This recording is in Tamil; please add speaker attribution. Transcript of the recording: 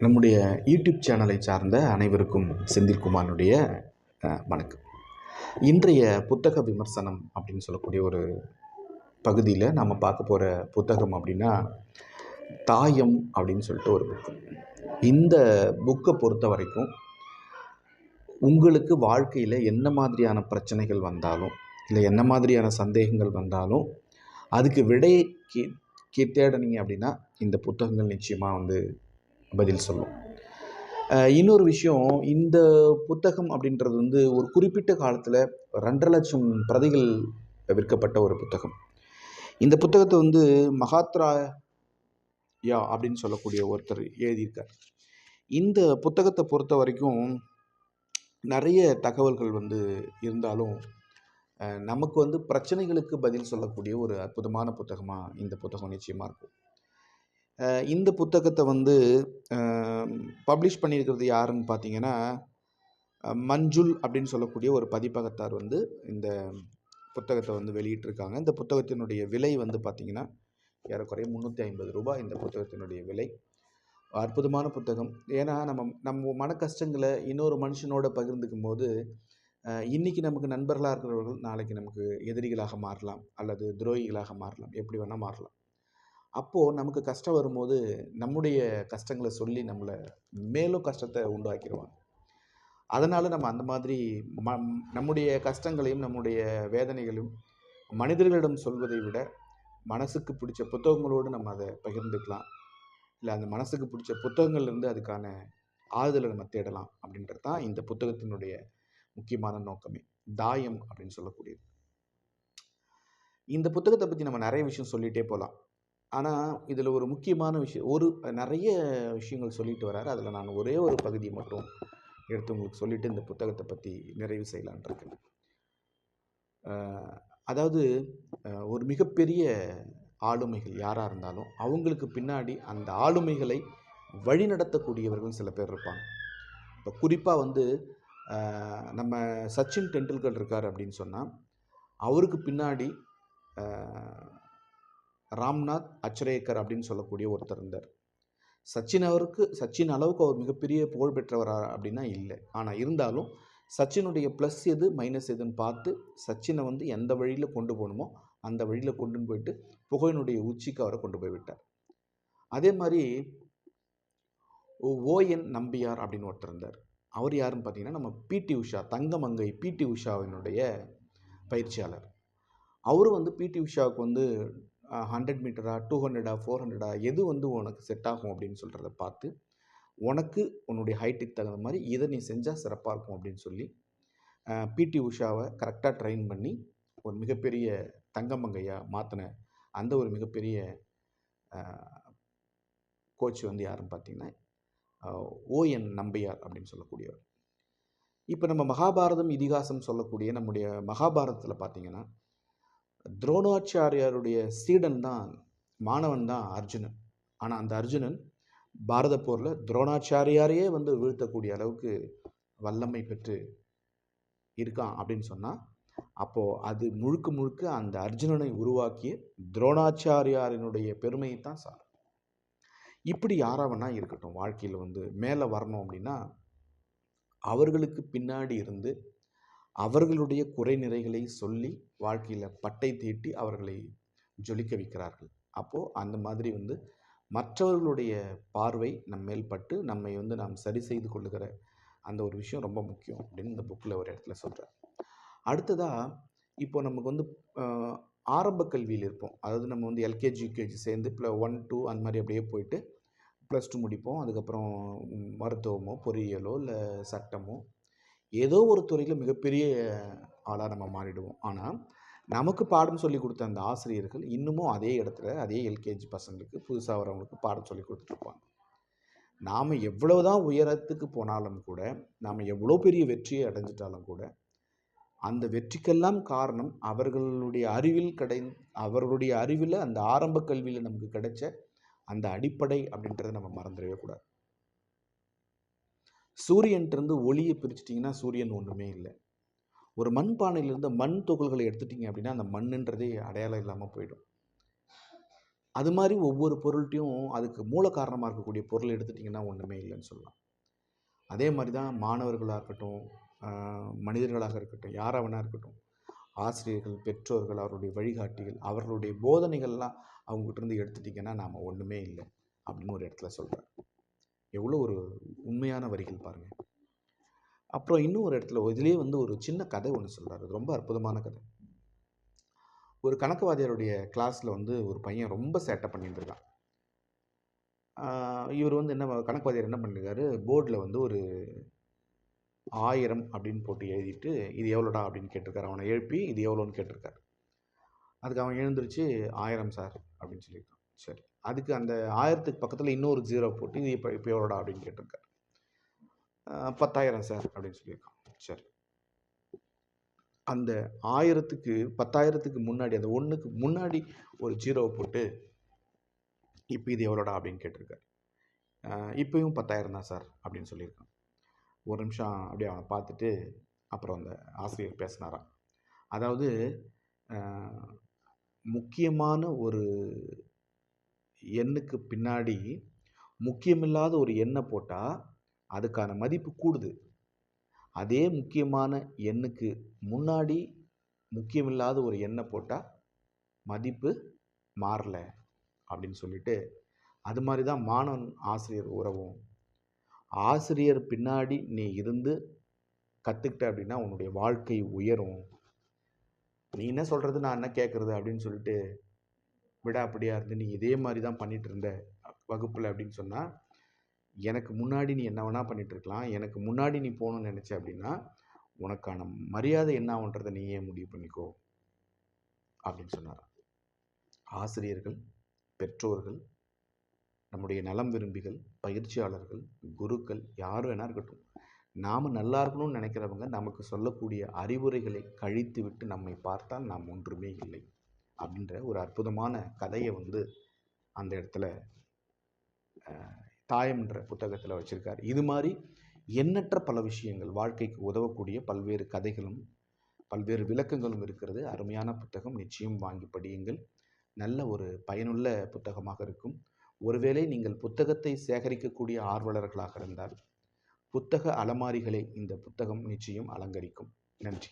Speaker 1: நம்முடைய யூடியூப் சேனலை சார்ந்த அனைவருக்கும் செந்தில்குமாரனுடைய வணக்கம். இன்றைய புத்தக விமர்சனம் அப்படின்னு சொல்லக்கூடிய ஒரு பகுதியில் நம்ம பார்க்க போகிற புத்தகம் அப்படின்னா தாயம் அப்படின்னு சொல்லிட்டு ஒரு புக்கு இந்த புக்கை பொறுத்த வரைக்கும் உங்களுக்கு வாழ்க்கையில் என்ன மாதிரியான பிரச்சனைகள் வந்தாலும் இல்லை என்ன மாதிரியான சந்தேகங்கள் வந்தாலும் அதுக்கு விடை கே கே தேடினீங்க அப்படின்னா இந்த புத்தகங்கள் நிச்சயமாக வந்து பதில் சொல்லும். இன்னொரு விஷயம் இந்த புத்தகம் அப்படின்றது வந்து ஒரு குறிப்பிட்ட காலத்தில் ரெண்டரை லட்சம் பிரதிகள் விற்கப்பட்ட ஒரு புத்தகம். இந்த புத்தகத்தை வந்து மகாத்ரா யா அப்படின்னு சொல்லக்கூடிய ஒருத்தர் எழுதியிருக்கார். இந்த புத்தகத்தை பொறுத்த வரைக்கும் நிறைய தகவல்கள் வந்து இருந்தாலும் நமக்கு வந்து பிரச்சனைகளுக்கு பதில் சொல்லக்கூடிய ஒரு அற்புதமான புத்தகமாக இந்த புத்தகம் நிச்சயமாக இருக்கும். இந்த புத்தகத்தை வந்து பப்ளிஷ் பண்ணியிருக்கிறது யாருன்னு பார்த்தீங்கன்னா மஞ்சுள் அப்படின்னு சொல்லக்கூடிய ஒரு பதிப்பகத்தார் வந்து இந்த புத்தகத்தை வந்து வெளியிட்டிருக்காங்க. இந்த புத்தகத்தினுடைய விலை வந்து பார்த்திங்கன்னா ஏறக்குறைய முந்நூற்றி ஐம்பது ரூபாய் இந்த புத்தகத்தினுடைய விலை. அற்புதமான புத்தகம். ஏன்னா நம்ம நம்ம மன கஷ்டங்களை இன்னொரு மனுஷனோட பகிர்ந்துக்கும் போது இன்றைக்கி நமக்கு நண்பர்களாக இருக்கிறவர்கள் நாளைக்கு நமக்கு எதிரிகளாக மாறலாம் அல்லது துரோகிகளாக மாறலாம். எப்படி வேணால் மாறலாம். அப்போது நமக்கு கஷ்டம் வரும்போது நம்முடைய கஷ்டங்களை சொல்லி நம்மளை மேலும் கஷ்டத்தை உண்டாக்கிடுவாங்க அதனால் நம்ம அந்த மாதிரி ம நம்முடைய கஷ்டங்களையும் நம்முடைய வேதனைகளையும் மனிதர்களிடம் சொல்வதை விட மனசுக்கு பிடிச்ச புத்தகங்களோடு நம்ம அதை பகிர்ந்துக்கலாம். இல்லை அந்த மனசுக்கு பிடிச்ச புத்தகங்கள்லேருந்து அதுக்கான ஆறுதலை நம்ம தேடலாம் அப்படின்றது தான் இந்த புத்தகத்தினுடைய முக்கியமான நோக்கமே. தாயம் அப்படின்னு சொல்லக்கூடியது. இந்த புத்தகத்தை பற்றி நம்ம நிறைய விஷயம் சொல்லிகிட்டே போகலாம். ஆனால் இதில் ஒரு முக்கியமான விஷயம் ஒரு நிறைய விஷயங்கள் சொல்லிட்டு வராரு. அதில் நான் ஒரே ஒரு பகுதி மட்டும் எடுத்து உங்களுக்கு சொல்லிட்டு இந்த புத்தகத்தை பற்றி நிறைவு செய்யலான் இருக்கேன். அதாவது ஒரு மிகப்பெரிய ஆளுமைகள் யாராக இருந்தாலும் அவங்களுக்கு பின்னாடி அந்த ஆளுமைகளை வழிநடத்தக்கூடியவர்கள் சில பேர் இருப்பாங்க. இப்போ குறிப்பாக வந்து நம்ம சச்சின் டெண்டுல்கர் இருக்கார் அப்படின்னு சொன்னால் அவருக்கு பின்னாடி ராம்நாத் அச்சரேக்கர் அப்படின்னு சொல்லக்கூடிய ஒருத்தர் இருந்தார். சச்சின் அவருக்கு சச்சின் அளவுக்கு அவர் மிகப்பெரிய புகழ் பெற்றவரா அப்படின்னா இல்லை. ஆனால் இருந்தாலும் சச்சினுடைய ப்ளஸ் எது மைனஸ் எதுன்னு பார்த்து சச்சினை வந்து எந்த வழியில் கொண்டு போகணுமோ அந்த வழியில் கொண்டு போயிட்டு புகழினுடைய உச்சிக்கு அவரை கொண்டு போய் விட்டார். அதே மாதிரி ஓஎன் நம்பியார் அப்படின்னு ஒருத்தர் இருந்தார். அவர் யாருன்னு பார்த்தீங்கன்னா நம்ம பிடி உஷா தங்கமங்கை பிடி உஷாவினுடைய பயிற்சியாளர். அவரும் வந்து பிடி உஷாவுக்கு வந்து ஹண்ட்ரட் மீட்டரா டூ ஹண்ட்ரடா ஃபோர் ஹண்ட்ரடா எது வந்து உனக்கு செட் ஆகும் அப்படின்னு சொல்கிறத பார்த்து உனக்கு உன்னுடைய ஹைட்டுக்கு தகுந்த மாதிரி இதை நீ செஞ்சால் சிறப்பாக இருக்கும் அப்படின்னு சொல்லி பிடி உஷாவை கரெக்டாக ட்ரெயின் பண்ணி ஒரு மிகப்பெரிய தங்கமங்கையாக மாற்றின அந்த ஒரு மிகப்பெரிய கோச் வந்து யாருன்னு பார்த்தீங்கன்னா ஓஎன் நம்பியார் அப்படின்னு சொல்லக்கூடியவர். இப்போ நம்ம மகாபாரதம் இதிகாசம் சொல்லக்கூடிய நம்முடைய மகாபாரதத்தில் பார்த்தீங்கன்னா துரோணாச்சாரியாருடைய சீடன் தான் மாணவன் தான் அர்ஜுனன். ஆனால் அந்த அர்ஜுனன் பாரத போரில் துரோணாச்சாரியாரையே வந்து வீழ்த்தக்கூடிய அளவுக்கு வல்லமை பெற்று இருக்கான் அப்படின்னு சொன்னால் அப்போது அது முழுக்க முழுக்க அந்த அர்ஜுனனை உருவாக்கிய துரோணாச்சாரியாரினுடைய பெருமையை தான் சார் இப்படி யாராவனா இருக்கட்டும் வாழ்க்கையில் வந்து மேலே வரணும் அப்படின்னா அவர்களுக்கு பின்னாடி இருந்து அவர்களுடைய குறை நிறைகளை சொல்லி வாழ்க்கையில் பட்டை தீட்டி அவர்களை ஜொலிக்க வைக்கிறார்கள். அப்போது அந்த மாதிரி வந்து மற்றவர்களுடைய பார்வை நம்ம மேல்பட்டு நம்மை வந்து நாம் சரி செய்து கொள்ளுகிற அந்த ஒரு விஷயம் ரொம்ப முக்கியம் அப்படின்னு இந்த புக்கில் ஒரு இடத்துல சொல்கிறார் அடுத்ததாக இப்போ நமக்கு வந்து ஆரம்ப கல்வியில் இருப்போம். அதாவது நம்ம வந்து எல்கேஜி யூகேஜி சேர்ந்து ப்ள ஒன் டூ அந்த மாதிரி அப்படியே போயிட்டு ப்ளஸ் டூ முடிப்போம். அதுக்கப்புறம் மருத்துவமோ பொறியியலோ இல்லை சட்டமோ ஏதோ ஒரு துறையில் மிகப்பெரிய ஆளாக நம்ம மாறிடுவோம். ஆனால் நமக்கு பாடம் சொல்லி கொடுத்த அந்த ஆசிரியர்கள் இன்னமும் அதே இடத்துல அதே எல்கேஜி பசங்களுக்கு புதுசாக வரவங்களுக்கு பாடம் சொல்லி கொடுத்துட்ருப்பாங்க நாம் எவ்வளோ தான் உயரத்துக்கு போனாலும் கூட நாம் எவ்வளோ பெரிய வெற்றியை அடைஞ்சிட்டாலும் கூட அந்த வெற்றிக்கெல்லாம் காரணம் அவர்களுடைய அறிவில் கிடை அவர்களுடைய அறிவில் அந்த ஆரம்ப கல்வியில் நமக்கு கிடைச்ச அந்த அடிப்படை அப்படின்றத நம்ம மறந்துடவே கூடாது. சூரியன்ட்டிருந்து ஒளியை பிரிச்சிட்டிங்கன்னா சூரியன் ஒன்றுமே இல்லை. ஒரு மண் பானையிலிருந்து மண் துகள்களை எடுத்துட்டீங்க அப்படின்னா அந்த மண்ணுன்றதே அடையாளம் இல்லாமல் போயிடும். அது மாதிரி ஒவ்வொரு பொருள்கிட்டையும் அதுக்கு மூல காரணமாக இருக்கக்கூடிய பொருள் எடுத்துட்டிங்கன்னா ஒன்றுமே இல்லைன்னு சொல்லலாம். அதே மாதிரி தான் மாணவர்களாக இருக்கட்டும் மனிதர்களாக இருக்கட்டும் யாராக இருக்கட்டும் ஆசிரியர்கள் பெற்றோர்கள் அவருடைய வழிகாட்டிகள் அவர்களுடைய போதனைகள்லாம் அவங்ககிட்ட இருந்து எடுத்துட்டிங்கன்னா நாம் ஒன்றுமே இல்லை அப்படின்னு ஒரு இடத்துல சொல்கிறேன் எவ்வளோ ஒரு உண்மையான வரிகள் பாருங்கள் அப்புறம் இன்னும் ஒரு இடத்துல இதுலேயே வந்து ஒரு சின்ன கதை ஒன்று சொல்கிறார் ரொம்ப அற்புதமான கதை. ஒரு கணக்குவாதியாருடைய கிளாஸில் வந்து ஒரு பையன் ரொம்ப சேட்டை பண்ணியிருந்திருக்கான். இவர் வந்து என்ன கணக்குவாதியார் என்ன பண்ணிருக்காரு போர்டில் வந்து ஒரு ஆயிரம் அப்படின்னு போட்டு எழுதிட்டு இது எவ்வளோடா அப்படின்னு கேட்டிருக்காரு. அவனை எழுப்பி இது எவ்வளோன்னு கேட்டிருக்காரு. அதுக்கு அவன் எழுந்திரிச்சு ஆயிரம் சார் அப்படின்னு சொல்லியிருக்கான். சரி. அதுக்கு அந்த ஆயிரத்துக்கு பக்கத்தில் இன்னொரு ஜீரோ போட்டு இது இப்போ இப்போ எவ்வளோடா அப்படின்னு கேட்டிருக்காரு. பத்தாயிரம் சார் அப்படின்னு சொல்லியிருக்கான். சரி. அந்த ஆயிரத்துக்கு பத்தாயிரத்துக்கு முன்னாடி அந்த ஒன்றுக்கு முன்னாடி ஒரு ஜீரோவை போட்டு இப்போ இது எவ்வளோடா அப்படின்னு கேட்டிருக்காரு. இப்போயும் இப்பயும் பத்தாயிரம் தான் சார் அப்படின்னு சொல்லியிருக்கான். ஒரு நிமிஷம் அப்படியே அவனை பார்த்துட்டு அப்புறம் அந்த ஆசிரியர் பேசினாராம். அதாவது முக்கியமான ஒரு எண்ணுக்கு பின்னாடி முக்கியமில்லாத ஒரு எண்ணை போட்டால் அதுக்கான மதிப்பு கூடுது. அதே முக்கியமான எண்ணுக்கு முன்னாடி முக்கியமில்லாத ஒரு எண்ணை போட்டால் மதிப்பு மாறல அப்படின்னு சொல்லிட்டு அது மாதிரி தான் மாணவன் ஆசிரியர் உறவும். ஆசிரியர் பின்னாடி நீ இருந்து கற்றுக்கிட்ட அப்படின்னா உன்னுடைய வாழ்க்கை உயரும். நீ என்ன சொல்கிறது நான் என்ன கேட்குறது அப்படின்னு சொல்லிட்டு விட அப்படியா இருந்து நீ இதே மாதிரி தான் பண்ணிகிட்டு இருந்த வகுப்பில் அப்படின்னு சொன்னால் எனக்கு முன்னாடி நீ என்ன வேணால் பண்ணிட்டு இருக்கலாம் எனக்கு முன்னாடி நீ போகணும்னு நினச்ச அப்படின்னா உனக்கான மரியாதை என்ன நீயே முடிவு பண்ணிக்கோ. அப்படின்னு சொன்னார். ஆசிரியர்கள் பெற்றோர்கள் நம்முடைய நலம் விரும்பிகள் பயிற்சியாளர்கள் குருக்கள் யார் வேணா இருக்கட்டும். நாம் நல்லா இருக்கணும்னு நினைக்கிறவங்க நமக்கு சொல்லக்கூடிய அறிவுரைகளை கழித்து விட்டு நம்மை பார்த்தால் நாம் ஒன்றுமே இல்லை அப்படின்ற ஒரு அற்புதமான கதையை வந்து அந்த இடத்துல தாயம்ன்ற புத்தகத்தில் வச்சுருக்காரு. இது மாதிரி எண்ணற்ற பல விஷயங்கள் வாழ்க்கைக்கு உதவக்கூடிய பல்வேறு கதைகளும் பல்வேறு விளக்கங்களும் இருக்கிறது. அருமையான புத்தகம். நிச்சயம் வாங்கி படியுங்கள். நல்ல ஒரு பயனுள்ள புத்தகமாக இருக்கும். ஒருவேளை நீங்கள் புத்தகத்தை சேகரிக்கக்கூடிய ஆர்வலர்களாக இருந்தால் புத்தக அலமாரிகளை இந்த புத்தகம் நிச்சயம் அலங்கரிக்கும். நன்றி.